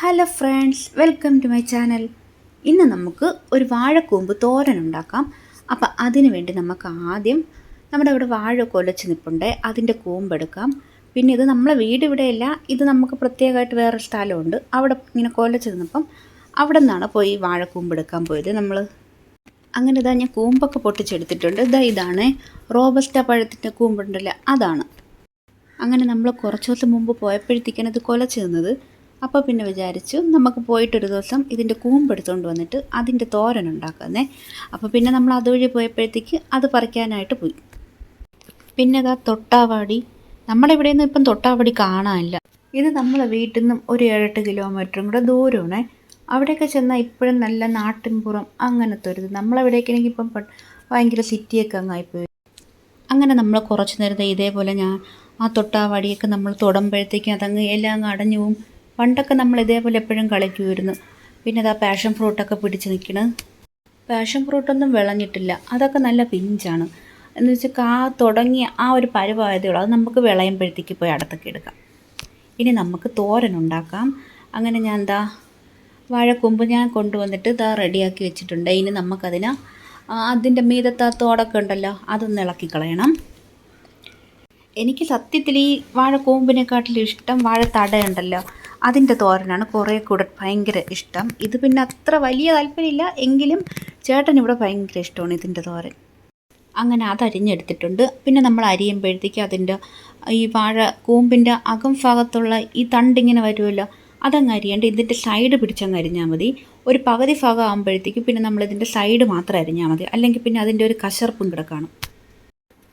Hello friends welcome to my channel. ഇന്ന് നമുക്ക് ഒരു വാഴക്കൂമ്പ് തോരൻ ഉണ്ടാക്കാം. അപ്പം അതിന് വേണ്ടി നമുക്ക് ആദ്യം നമ്മുടെ ഇവിടെ വാഴ കൊലച്ച് നിൽപ്പുണ്ട് അതിന്റെ കൂമ്പെടുക്കാം പിന്നെ ഇത് നമ്മളെ വീട് ഇവിടെയല്ല. ഇത് നമുക്ക് പ്രത്യേകമായിട്ട് വേറെ സ്ഥലമുണ്ട്. അവിടെ ഇങ്ങനെ കൊലച്ച് നിന്നപ്പം അവിടെ നിന്നാണ് പോയി വാഴക്കൂമ്പ് എടുക്കാൻ പോയത് നമ്മൾ അങ്ങനെ ഇതാ ഞാൻ കൂമ്പൊക്കെ പൊട്ടിച്ചെടുത്തിട്ടുണ്ട്. ഇതാ ഇതാണ്. റോബസ്റ്റ പഴത്തിന്റെ കൂമ്പുണ്ടല്ലോ? അതാണ്. അങ്ങനെ നമ്മൾ കുറച്ച് ദിവസം മുമ്പ് പോയപ്പോഴത്തേക്കാണ് ഇത് കൊലച്ച് നിന്നത്. അപ്പോൾ പിന്നെ വിചാരിച്ചു നമുക്ക് പോയിട്ടൊരു ദിവസം ഇതിന്റെ കൂമ്പെടുത്തുകൊണ്ട് വന്നിട്ട് അതിന്റെ തോരൻ ഉണ്ടാക്കുന്നേ. അപ്പോൾ പിന്നെ നമ്മൾ അതുവഴി പോയപ്പോഴത്തേക്ക് അത് പറിക്കാനായിട്ട് പോയി. പിന്നെ അതാ തൊട്ടാവാടി. നമ്മുടെ ഇവിടെ നിന്ന് ഇപ്പം തൊട്ടാവാടി കാണാനില്ല. ഇത് നമ്മളെ വീട്ടിൽ നിന്നും ഒരു ഏഴെട്ട് കിലോമീറ്ററും കൂടെ ദൂരമാണേ. അവിടെയൊക്കെ ചെന്നാൽ ഇപ്പോഴും നല്ല നാട്ടിൻപുറം അങ്ങനത്തെ ഒരു ഇത്. നമ്മളെവിടേക്കാണെങ്കിൽ ഇപ്പം ഭയങ്കര സിറ്റിയൊക്കെ അങ്ങായിപ്പോയി അങ്ങനെ നമ്മൾ കുറച്ച് നേരത്തെ ഇതേപോലെ ഞാൻ ആ തൊട്ടാവാടിയൊക്കെ നമ്മൾ തൊടുമ്പോഴത്തേക്കും അതങ്ങ് എല്ലാം അങ്ങ് അടഞ്ഞു പോവും. പണ്ടൊക്കെ നമ്മൾ ഇതേപോലെ എപ്പോഴും കളിക്കുമായിരുന്നു. പിന്നെ അതാ പാഷൻ ഫ്രൂട്ടൊക്കെ പിടിച്ച് നിൽക്കണത് പാഷൻ ഫ്രൂട്ടൊന്നും വിളഞ്ഞിട്ടില്ല. അതൊക്കെ നല്ല പിഞ്ചാണ് എന്ന് വെച്ചാൽ കാ തുടങ്ങിയ ആ ഒരു പരുവായതേ ഉള്ളൂ. അത് നമുക്ക് വിളയുമ്പോഴത്തേക്ക് പോയി അടുത്തൊക്കെ എടുക്കാം. ഇനി നമുക്ക് തോരൻ ഉണ്ടാക്കാം. അങ്ങനെ ഞാൻ എന്താ വാഴക്കൊമ്പ് ഞാൻ കൊണ്ടുവന്നിട്ട് ഇതാ റെഡിയാക്കി വെച്ചിട്ടുണ്ട്. ഇനി നമുക്കതിന് അതിന്റെ മീതത്തെ തോടൊക്കെ ഉണ്ടല്ലോ അതൊന്ന് ഇളക്കി കളയണം. എനിക്ക് സത്യത്തിൽ ഈ വാഴക്കൂമ്പിനെക്കാട്ടിലും ഇഷ്ടം വാഴത്തടയുണ്ടല്ലോ അതിന്റെ തോരനാണ് കുറേ കൂടെ ഭയങ്കര ഇഷ്ടം. ഇത് പിന്നെ അത്ര വലിയ താല്പര്യമില്ല എങ്കിലും ചേട്ടൻ ഇവിടെ ഭയങ്കര ഇഷ്ടമാണ് ഇതിന്റെ തോരൻ. അങ്ങനെ അത് അരിഞ്ഞെടുത്തിട്ടുണ്ട്. പിന്നെ നമ്മൾ അരിയുമ്പോഴത്തേക്ക് അതിന്റെ ഈ വാഴ കൂമ്പിന്റെ അകം ഭാഗത്തുള്ള ഈ തണ്ടിങ്ങനെ വരുമല്ലോ അതങ്ങ് അരിയേണ്ട. ഇതിന്റെ സൈഡ് പിടിച്ചങ്ങ് അരിഞ്ഞാൽ മതി. ഒരു പകുതി ഭാഗം ആകുമ്പോഴത്തേക്കും പിന്നെ നമ്മൾ ഇതിന്റെ സൈഡ് മാത്രം അരിഞ്ഞാൽ മതി. അല്ലെങ്കിൽ പിന്നെ അതിന്റെ ഒരു കശർപ്പും കാണും.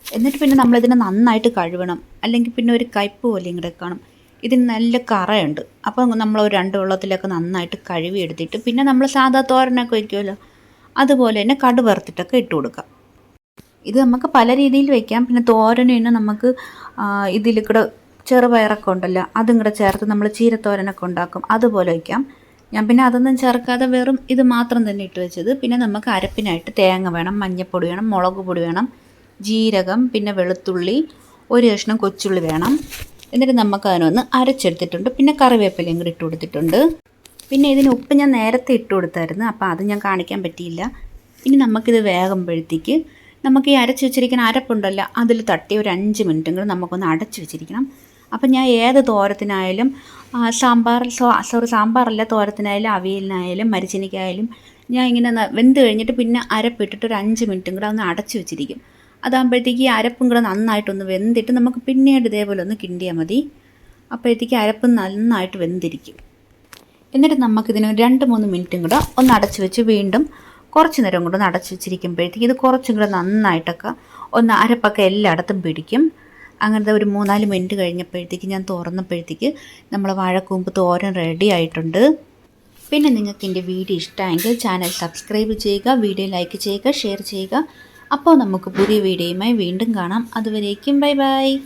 എന്നിട്ട് പിന്നെ നമ്മളിതിനെ നന്നായിട്ട് കഴുകണം. അല്ലെങ്കിൽ പിന്നെ ഒരു കയ്പ് പോലെയും കൂടെ കാണും. ഇതിന് നല്ല കറയുണ്ട്. അപ്പോൾ നമ്മൾ ഒരു രണ്ട് വെള്ളത്തിലൊക്കെ നന്നായിട്ട് കഴുകി എടുത്തിട്ട് പിന്നെ നമ്മൾ സാധാ തോരനൊക്കെ വയ്ക്കുമല്ലോ അതുപോലെ തന്നെ കടു വറുത്തിട്ടൊക്കെ ഇട്ട് കൊടുക്കാം ഇത് നമുക്ക് പല രീതിയിൽ വെക്കാം. പിന്നെ തോരന് നമുക്ക് ഇതിൽ കൂടെ ചെറുപയറൊക്കെ ഉണ്ടല്ലോ അതും കൂടെ ചേർത്ത് നമ്മൾ ചീരത്തോരനൊക്കെ ഉണ്ടാക്കും. അതുപോലെ വയ്ക്കാം ഞാൻ പിന്നെ അതൊന്നും ചേർക്കാതെ വെറും ഇത് മാത്രം തന്നെ ഇട്ട് വെച്ചത്. പിന്നെ നമുക്ക് അരപ്പിനായിട്ട് തേങ്ങ വേണം മഞ്ഞൾപ്പൊടി വേണം മുളക് പൊടി വേണം ജീരകം പിന്നെ വെളുത്തുള്ളി ഒരു കഷ്ണം കൊച്ചുള്ളി വേണം. എന്നിട്ട് നമുക്ക് അതിനൊന്ന് അരച്ചെടുത്തിട്ടുണ്ട്. പിന്നെ കറിവേപ്പിലയും കൂടി ഇട്ട് കൊടുത്തിട്ടുണ്ട്. പിന്നെ ഇതിന് ഉപ്പ് ഞാൻ നേരത്തെ ഇട്ട് കൊടുത്തായിരുന്നു. അപ്പോൾ അത് ഞാൻ കാണിക്കാൻ പറ്റിയില്ല. ഇനി നമുക്കിത് വേകുമ്പോഴത്തേക്ക് നമുക്ക് ഈ അരച്ച് വെച്ചിരിക്കുന്ന അരപ്പുണ്ടല്ലോ അതിൽ തട്ടി ഒരു അഞ്ച് മിനിറ്റെങ്കിലും നമുക്കൊന്ന് അടച്ച് വെച്ചിരിക്കണം. അപ്പം ഞാൻ ഏത് തോരത്തിനായാലും സാമ്പാർ സോറി സാമ്പാറല്ല തോരത്തിനായാലും അവിയലിനായാലും മരിച്ചിനിക്കായാലും ഞാൻ ഇങ്ങനെ വെന്ത് കഴിഞ്ഞിട്ട് പിന്നെ അരപ്പിട്ടിട്ട് ഒരു അഞ്ച് മിനിറ്റും കൂടെ ഒന്ന് അടച്ച് വെച്ചിരിക്കും. അതാകുമ്പോഴത്തേക്ക് ഈ അരപ്പും കൂടെ നന്നായിട്ടൊന്ന് വെന്തിട്ട് നമുക്ക് പിന്നീട് ഇതേപോലെ ഒന്ന് കിണ്ടിയാൽ മതി. അപ്പോഴത്തേക്ക് അരപ്പ് നന്നായിട്ട് വെന്തിരിക്കും. എന്നിട്ട് നമുക്കിതിന് രണ്ട് മൂന്ന് മിനിറ്റും കൂടെ ഒന്ന് അടച്ചു വെച്ച് വീണ്ടും കുറച്ച് നേരം കൂടെ ഒന്ന് അടച്ചു വെച്ചിരിക്കുമ്പോഴത്തേക്ക് ഇത് കുറച്ചും കൂടെ നന്നായിട്ടൊക്കെ ഒന്ന് അരപ്പൊക്കെ എല്ലായിടത്തും പിടിക്കും. അങ്ങനത്തെ ഒരു മൂന്നാൽ മിനിറ്റ് കഴിഞ്ഞപ്പോഴത്തേക്ക് ഞാൻ തുറന്നപ്പോഴത്തേക്ക് നമ്മൾ വാഴക്കൂമ്പ് തോരൻ റെഡി ആയിട്ടുണ്ട്. പിന്നെ നിങ്ങൾക്ക് എന്റെ വീഡിയോ ഇഷ്ടമായെങ്കിൽ ചാനൽ സബ്സ്ക്രൈബ് ചെയ്യുക വീഡിയോ ലൈക്ക് ചെയ്യുക ഷെയർ ചെയ്യുക. അപ്പോൾ നമുക്ക് പുതിയ വീഡിയോയുമായി വീണ്ടും കാണാം. അതുവരേക്കും ബൈ ബൈ.